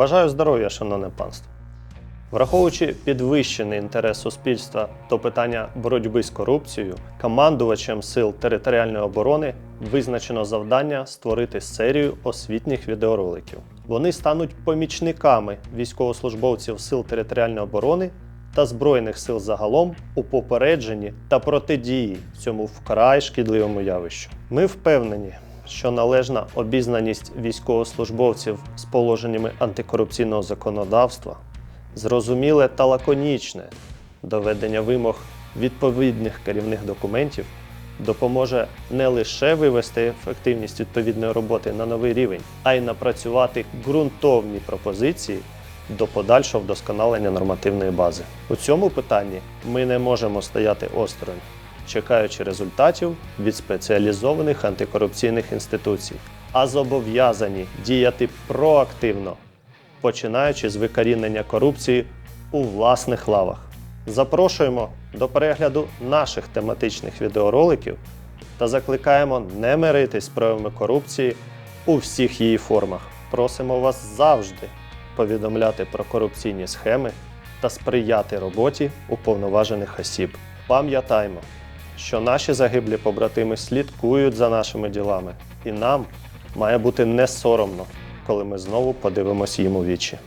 Бажаю здоров'я, шановне панство. Враховуючи підвищений інтерес суспільства до питання боротьби з корупцією, командувачем сил територіальної оборони визначено завдання створити серію освітніх відеороликів. Вони стануть помічниками військовослужбовців сил територіальної оборони та збройних сил загалом у попередженні та протидії цьому вкрай шкідливому явищу. Ми впевнені, що належна обізнаність військовослужбовців з положеннями антикорупційного законодавства, зрозуміле та лаконічне доведення вимог відповідних керівних документів допоможе не лише вивести ефективність відповідної роботи на новий рівень, а й напрацювати ґрунтовні пропозиції до подальшого вдосконалення нормативної бази. У цьому питанні ми не можемо стояти осторонь, чекаючи результатів від спеціалізованих антикорупційних інституцій, а зобов'язані діяти проактивно, починаючи з викорінення корупції у власних лавах. Запрошуємо до перегляду наших тематичних відеороликів та закликаємо не миритись з проявами корупції у всіх її формах. Просимо вас завжди повідомляти про корупційні схеми та сприяти роботі уповноважених осіб. Пам'ятаймо, що наші загиблі побратими слідкують за нашими ділами, і нам має бути не соромно, коли ми знову подивимось їм у вічі.